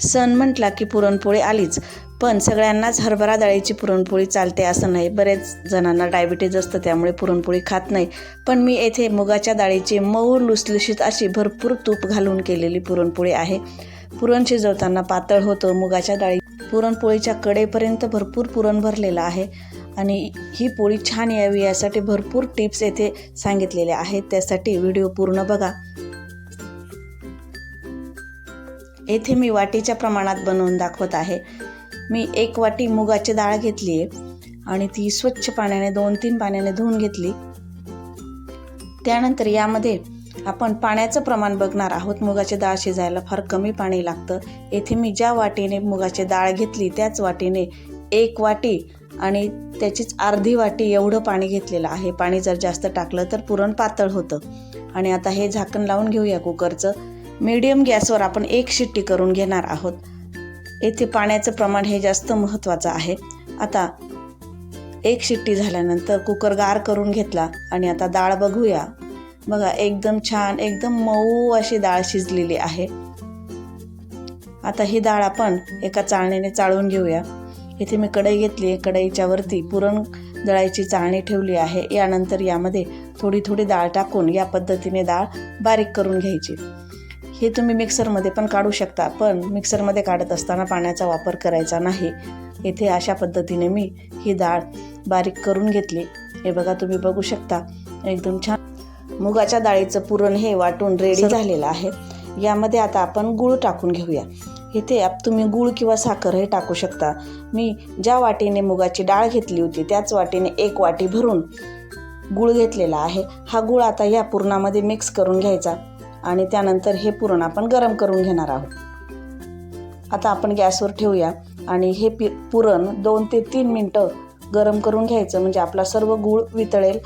सण म्हटला की पुरणपोळी आलीच. पण सगळ्यांनाच हरभरा डाळीची पुरणपोळी चालते असं नाही. बरेच जणांना डायबिटीज असतं त्यामुळे पुरणपोळी खात नाही. पण मी येथे मुगाच्या डाळीची मऊ लुसलुशीत अशी भरपूर तूप घालून केलेली पुरणपोळी आहे. पुरण शिजवताना पातळ होतं. मुगाच्या डाळी पुरणपोळीच्या कडेपर्यंत भरपूर पुरण भरलेलं आहे आणि ही पोळी छान यावी यासाठी भरपूर टिप्स येथे सांगितलेल्या आहेत. त्यासाठी व्हिडिओ पूर्ण बघा. येथे मी वाटीच्या प्रमाणात बनवून दाखवत आहे. मी एक वाटी मुगाची डाळ घेतली आहे आणि ती स्वच्छ पाण्याने दोन तीन पाण्याने धुवून घेतली. त्यानंतर यामध्ये आपण पाण्याचं प्रमाण बघणार आहोत. मुगाची डाळ शिजायला फार कमी पाणी लागतं. येथे मी ज्या वाटीने मुगाची डाळ घेतली त्याच वाटीने एक वाटी आणि त्याचीच अर्धी वाटी एवढं पाणी घेतलेलं आहे. पाणी जर जास्त टाकलं तर पुरण पातळ होतं. आणि आता हे झाकण लावून घेऊया कुकरचं. मीडियम गॅसवर आपण एक शिट्टी करून घेणार आहोत. येथे पाण्याचं प्रमाण हे जास्त महत्त्वाचं आहे. आता एक शिट्टी झाल्यानंतर कुकर गार करून घेतला आणि आता डाळ बघूया. बघा एकदम छान एकदम मऊ अशी डाळ शिजलेली आहे. आता ही डाळ आपण एका चाळणीने चाळून घेऊया. इथे मी कढई घेतली कढईच्या वरती पुरण दळायची चाळणी ठेवली आहे. यानंतर यामध्ये थोडी थोडी डाळ टाकून या पद्धतीने डाळ बारीक करून घ्यायची. हे तुम्ही मिक्सरमध्ये पण काढू शकता पण मिक्सरमध्ये काढत असताना पाण्याचा वापर करायचा नाही. येथे अशा पद्धतीने मी ही डाळ बारीक करून घेतली. हे बघा तुम्ही बघू शकता एकदम छान. मुगाच्या डाळीचं पुरण हे वाटून रेडी झालेलं आहे. यामध्ये आता आपण गूळ टाकून घेऊया. इथे तुम्ही गूळ किंवा साखर हे टाकू शकता. मी ज्या वाटीने मुगाची डाळ घेतली होती त्याच वाटीने एक वाटी भरून गूळ घेतलेला आहे. हा गूळ आता या पुरणामध्ये मिक्स करून घ्यायचा. आणि त्यानंतर हे पुरण आपण गरम करून घेणार आहोत. आता आपण गॅसवर ठेवूया आणि हे पि पुरण दोन ते तीन मिनटं गरम करून घ्यायचं. म्हणजे आपला सर्व गूळ वितळेल.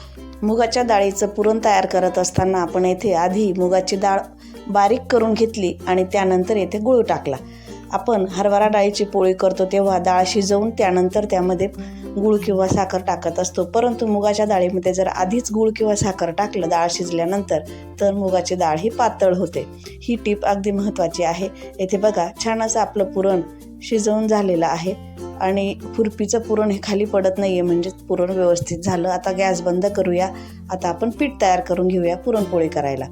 मुगाच्या डाळीचं पुरण तयार करत असताना आपण येथे आधी मुगाची डाळ बारीक करून घेतली आणि त्यानंतर येथे गूळ टाकला. आपण हरभरा डाळीची पोळी करतो तेव्हा डाळ शिजवून त्यानंतर त्यामध्ये गूळ किंवा साखर टाकत असतो. परंतु मुगाच्या डाळीमध्ये जर आधीच गूळ किंवा साखर टाकलं डाळ शिजल्यानंतर तर मुगाची डाळ ही पातळ होते. ही टीप अगदी महत्त्वाची आहे. येथे बघा छान असं आपलं पुरण शिजवून झालेलं आहे आणि खुरपीचं पुरण हे खाली पडत नाही आहे म्हणजेच पुरण व्यवस्थित झालं. आता गॅस बंद करूया. आता आपण पीठ तयार करून घेऊया पुरणपोळी करायला.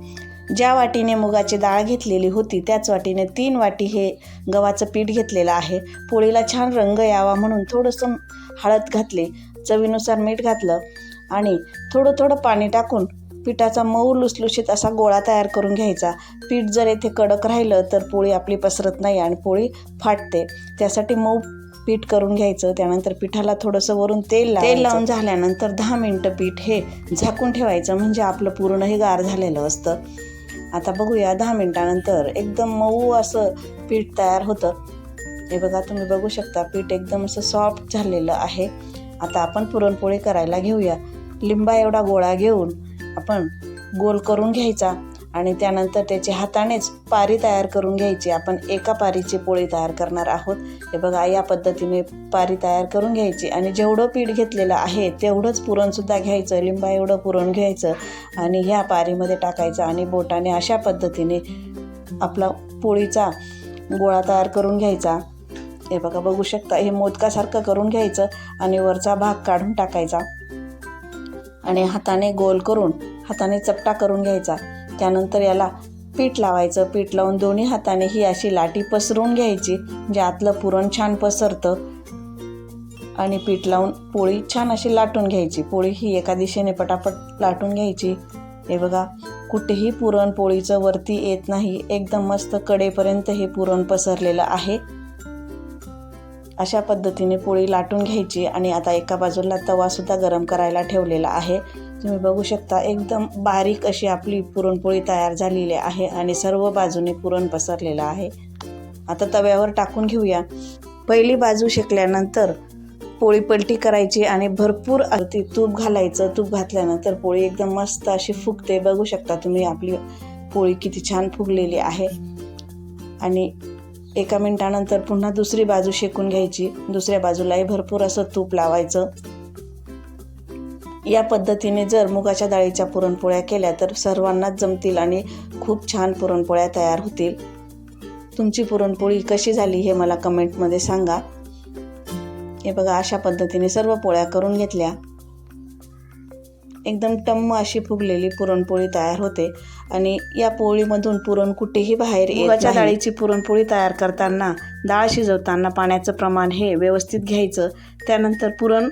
ज्या वाटीने मुगाची डाळ घेतलेली होती त्याच वाटीने तीन वाटी हे गव्हाचं पीठ घेतलेलं आहे. पोळीला छान रंग यावा म्हणून थोडंसं हळद घातली चवीनुसार मीठ घातलं आणि थोडं थोडं पाणी टाकून पिठाचा मऊ लुसलुशीत असा गोळा तयार करून घ्यायचा. पीठ जर येथे कडक राहिलं तर पोळी आपली पसरत नाही आणि पोळी फाटते. त्यासाठी मऊ पीठ करून घ्यायचं. त्यानंतर पिठाला थोडंसं वरून तेल तेल लावून झाल्यानंतर दहा मिनटं पीठ हे झाकून ठेवायचं. म्हणजे आपलं पूर्ण हे गार झालेलं असतं. आता बघूया दहा मिनटानंतर एकदम मऊ असं पीठ तयार होतं. हे बघा तुम्ही बघू शकता पीठ एकदम असं सॉफ्ट झालेलं आहे. आता आपण पुरणपोळी करायला घेऊया. लिंबा एवढा गोळा घेऊन आपण गोल करून घ्यायचा. आणि त्यानंतर त्याची हातानेच पारी तयार करून घ्यायची. आपण एका पारीची पोळी तयार करणार आहोत. हे बघा या पद्धतीने पारी तयार करून घ्यायची आणि जेवढं पीठ घेतलेलं आहे तेवढंच पुरणसुद्धा घ्यायचं. लिंबा एवढं पुरण घ्यायचं आणि ह्या पारीमध्ये टाकायचं आणि बोटाने अशा पद्धतीने आपला पोळीचा गोळा तयार करून घ्यायचा. हे बघा बघू शकता हे मोदकासारखं करून घ्यायचं आणि वरचा भाग काढून टाकायचा आणि हाताने गोल करून हाताने चपटा करून घ्यायचा. त्यानंतर याला पीठ लावायचं. पीठ लावून दोन्ही हाताने ही अशी लाटी पसरवून घ्यायची म्हणजे आतलं पुरण छान पसरतं. आणि पीठ लावून पोळी छान अशी लाटून घ्यायची. पोळी ही एका दिशेने पटापट लाटून घ्यायची. हे बघा कुठेही पुरणपोळीचं वरती येत नाही. एकदम मस्त कडेपर्यंत हे पुरण पसरलेलं आहे. अशा पद्धतीने पोळी लाटून घ्यायची आणि आता एका बाजूला तवासुद्धा गरम करायला ठेवलेला आहे. तुम्ही बघू शकता एकदम बारीक अशी आपली पुरणपोळी तयार झालेली आहे आणि सर्व बाजूने पुरण पसरलेलं आहे. आता तव्यावर टाकून घेऊया. पहिली बाजू शेकल्यानंतर पोळी पलटी करायची आणि भरपूर ती तूप घालायचं. तूप घातल्यानंतर पोळी एकदम मस्त अशी फुगते. बघू शकता तुम्ही आपली पोळी किती छान फुगलेली आहे. आणि एका मिनिटानंतर पुन्हा दुसरी बाजू शेकून घ्यायची. दुसऱ्या बाजूलाही भरपूर असं तूप लावायचं. या पद्धतीने जर मुगाच्या डाळीच्या पुरणपोळ्या केल्या तर सर्वांनाच जमतील आणि खूप छान पुरणपोळ्या तयार होतील. तुमची पुरणपोळी कशी झाली हे मला कमेंटमध्ये सांगा. हे बघा अशा पद्धतीने सर्व पोळ्या करून घेतल्या. एकदम टम्म अशी फुगलेली पुरणपोळी तयार होते. आणि या पोळीमधून पुरण कुठेही बाहेर मुगाच्या डाळीची पुरणपोळी तयार करताना डाळ शिजवताना पाण्याचं प्रमाण हे व्यवस्थित घ्यायचं. त्यानंतर पुरण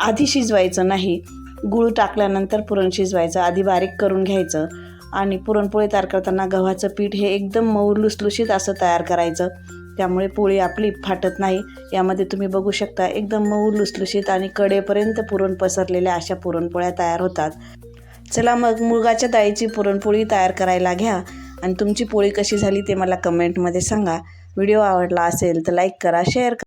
आधी शिजवायचं नाही. गूळ टाकल्यानंतर पुरण शिजवायचं. आधी बारीक करून घ्यायचं आणि पुरणपोळी तयार करताना गव्हाचं पीठ हे एकदम मऊ लुसलुशीत असं तयार करायचं. त्यामुळे पोळी आपली फाटत नाही. यामध्ये तुम्ही बघू शकता एकदम मऊ लुसलुशीत आणि कडेपर्यंत पुरण पसरलेल्या अशा पुरणपोळ्या तयार होतात. चला मग मुगाच्या डाळीची पुरणपोळी तयार करायला घ्या. आणि तुमची पोळी कशी झाली ते मला कमेंटमध्ये सांगा. व्हिडिओ आवडला असेल तर लाईक करा शेअर करा.